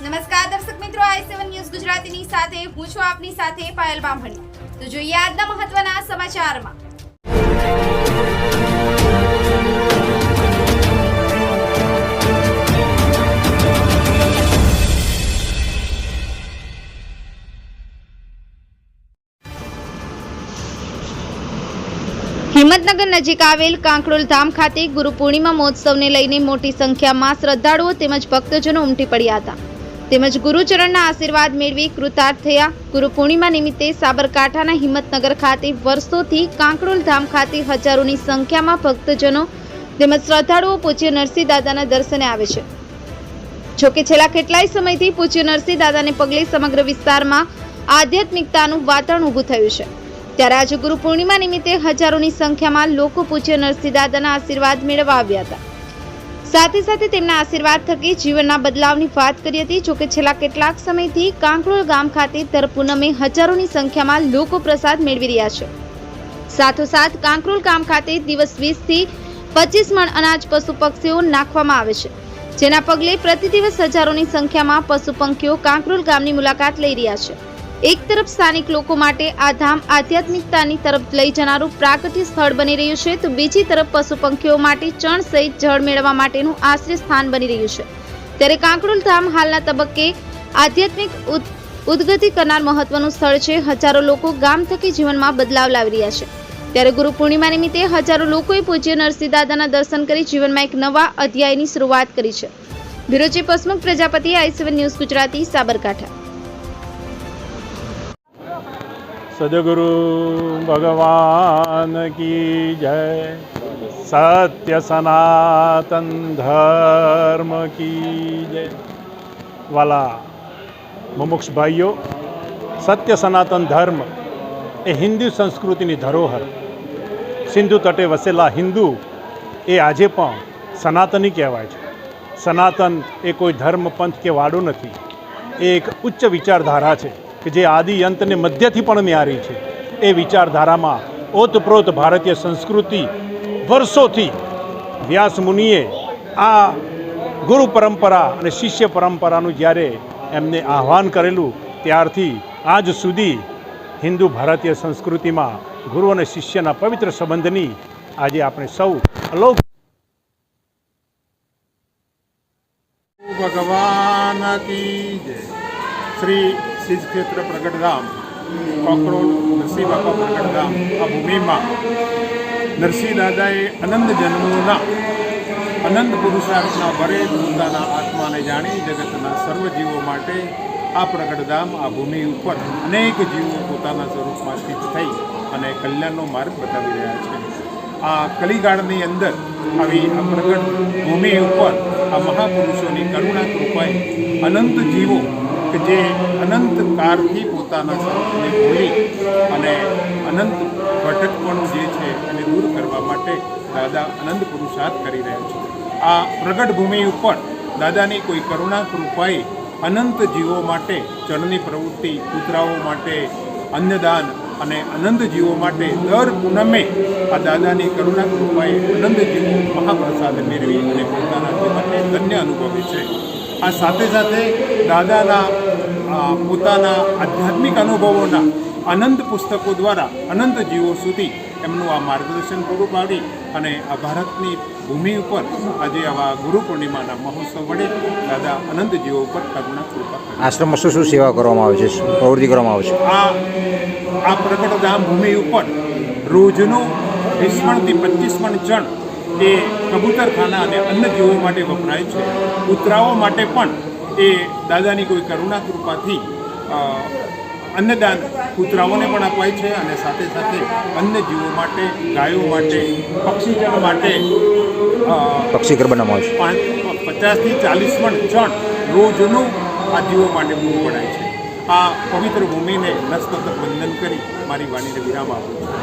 નમસ્કાર દર્શક મિત્રો, આઈ સેવન ન્યૂઝ ગુજરાતીની સાથે, હું છું આપની સાથે પાયલ બામણી. તો જોઈએ આજના મહત્વના સમાચારમાં. હિંમતનગર નજીક આવેલ કાંકરોલ ધામ ખાતે ગુરુ પૂર્ણિમા મહોત્સવને લઈને મોટી સંખ્યામાં શ્રદ્ધાળુઓ તેમજ ભક્તજનો ઉમટી પડ્યા હતા. તેમજ ગુરુચરણના આશીર્વાદ મેળવી કૃતાર્થ થયા. ગુરુ પૂર્ણિમા નિમિત્તે સાબરકાંઠાના હિંમતનગર ખાતે વર્ષોથી કાંકરોલ ધામ ખાતે હજારોની સંખ્યામાં ભક્તજનો તેમજ શ્રદ્ધાળુઓ પૂજ્ય નરસિંહ દાદાના દર્શને આવે છે. જોકે છેલ્લા કેટલાય સમયથી પૂજ્ય નરસિંહ દાદાને પગલે સમગ્ર વિસ્તારમાં આધ્યાત્મિકતાનું વાતાવરણ ઊભું થયું છે. ત્યારે આજે ગુરુ પૂર્ણિમા નિમિત્તે હજારોની સંખ્યામાં લોકો પૂજ્ય નરસિંહ દાદાના આશીર્વાદ મેળવવા આવ્યા હતા. સાથે સાથે તેમના આશીર્વાદ થકી જીવનના બદલાવની વાત કરી હતી. જોકે છેલ્લા કેટલાક સમયથી કાંકરોળ ગામ ખાતે દર પૂનમે હજારોની સંખ્યામાં લોકો પ્રસાદ મેળવી રહ્યા છે. સાથોસાથ કાંકરોલ ગામ ખાતે દિવસ વીસથી પચીસ મણ અનાજ પશુ પક્ષીઓ નાખવામાં આવે છે. જેના પગલે પ્રતિ દિવસ હજારોની સંખ્યામાં પશુ પંખીઓ કાંકરોલ ગામની મુલાકાત લઈ રહ્યા છે. એક તરફ સ્થાનિક લોકો માટે આ ધામ આધ્યાત્મિકતાની તરફ લઈ જનારું પ્રાગટ્ય સ્થળ બની રહ્યું છે, તો બીજી તરફ પશુ પંખીઓ માટે ચણ સહિત જળ મેળવવા માટેનું આશ્રય સ્થાન બની રહ્યું છે. ત્યારે કાંકરોલ ધામ હાલના તબક્કે આધ્યાત્મિક ઉદ- ઉદગતિ કરનાર મહત્વનું સ્થળ છે. હજારો લોકો ગામ થકી જીવનમાં બદલાવ લાવી રહ્યા છે. ત્યારે ગુરુ પૂર્ણિમા નિમિત્તે હજારો લોકોએ પૂજ્ય નરસિંહ દાદાના દર્શન કરી જીવનમાં એક નવા અધ્યાયની શરૂઆત કરી છે. Bureau chief Prajapati, I news Gujarati, Sabarkantha. Sadguru Bhagwan કી જય સત્ય સનાતન ધર્મ કી જય વાલા મુમુક્ષ ભાઈઓ સત્ય સનાતન ધર્મ એ હિન્દુ સંસ્કૃતિની ધરોહર સિંધુ તટે વસેલા હિન્દુ એ આજે પણ સનાતની કહેવાય છે સનાતન એ કોઈ ધર્મ પંથ કે વાડો નથી એ એક ઉચ્ચ વિચારધારા છે કે જે આદિ મધ્યથી પણ ન્યારી છે. એ વિચારધારામાં ઓતપ્રોત ભારતીય સંસ્કૃતિ વર્ષોથી વ્યાસ મુનિએ આ ગુરુ પરંપરા અને શિષ્ય પરંપરાનું જ્યારે એમને આહ્વાન કરેલું, ત્યારથી આજ સુધી હિન્દુ ભારતીય સંસ્કૃતિમાં ગુરુ અને શિષ્યના પવિત્ર સંબંધની આજે આપણે સૌ અલૌક ભગવાન શ્રી સિદ્ધ ક્ષેત્ર પ્રગટધામ કોકરોલ નરસિંહ બાપા પ્રગટધામ આ ભૂમિમાં નરસિંહ દાદાએ અનંત જન્મોના અનંત પુરુષાર્થના ભરે પોતાના આત્માને જાણી જગતના સર્વ જીવો માટે આ પ્રગટધામ આ ભૂમિ ઉપર અનેક જીવો પોતાના સ્વરૂપમાં સ્થિત થઈ અને કલ્યાણનો માર્ગ બતાવી રહ્યા છે. આ કલિકાળની અંદર આવી આ પ્રગટ ભૂમિ ઉપર આ મહાપુરુષોની કરુણા કૃપાએ અનંત જીવો જે અનંત કાળથી પોતાના સ્વરૂપને ભૂલી અને અનંત ભટકપણું જે છે એને દૂર કરવા માટે દાદા અનંત પુરુષાર્થ કરી રહ્યા છે. આ પ્રગટ ભૂમિ ઉપર દાદાની કોઈ કરુણા કૃપાએ અનંત જીવો માટે ચણની પ્રવૃત્તિ, કૂતરાઓ માટે, અન્નદાન અને અનંત જીવો માટે દર પૂનમે આ દાદાની કરુણા કૃપાએ અનંત જીવો મહાપ્રસાદ મેળવી અને પોતાના જીવનને ધન્ય અનુભવે છે. આ સાથે સાથે દાદાના પોતાના આધ્યાત્મિક અનુભવોના અનંત પુસ્તકો દ્વારા અનંત જીવો સુધી એમનું આ માર્ગદર્શન પૂરું પાડી અને આ ભારતની ભૂમિ ઉપર આજે આવા ગુરુ પૂર્ણિમાના મહોત્સવ વડે દાદા અનંત જીવો ઉપર કરુણા કૃપા આશ્રમમાં શું શું સેવા કરવામાં આવે છે? પ્રવૃત્તિ કરવામાં આવે છે? આ આ પ્રગટ ધામ ભૂમિ ઉપર રોજનું વીસ મણથી પચીસ મણ ચણ એ કબૂતરખાના અને અન્ય જીવો માટે વપરાય છે. કૂતરાઓ માટે પણ એ દાદાની કોઈ કરુણા કૃપાથી અન્નદાન કૂતરાઓને પણ અપાય છે અને સાથે સાથે અન્ય જીવો માટે ગાયો માટે પક્ષીજણ માટે અ, પક્ષી ઘર બનાવવામાં આવે પાંચ પચાસથી ચાલીસ પણ જણ રોજનું આ જીવો માટે પૂરું પડાય છે. આ પવિત્ર ભૂમિને નસ્તક વંદન કરી મારી વાણીને વિરામ આપું છું.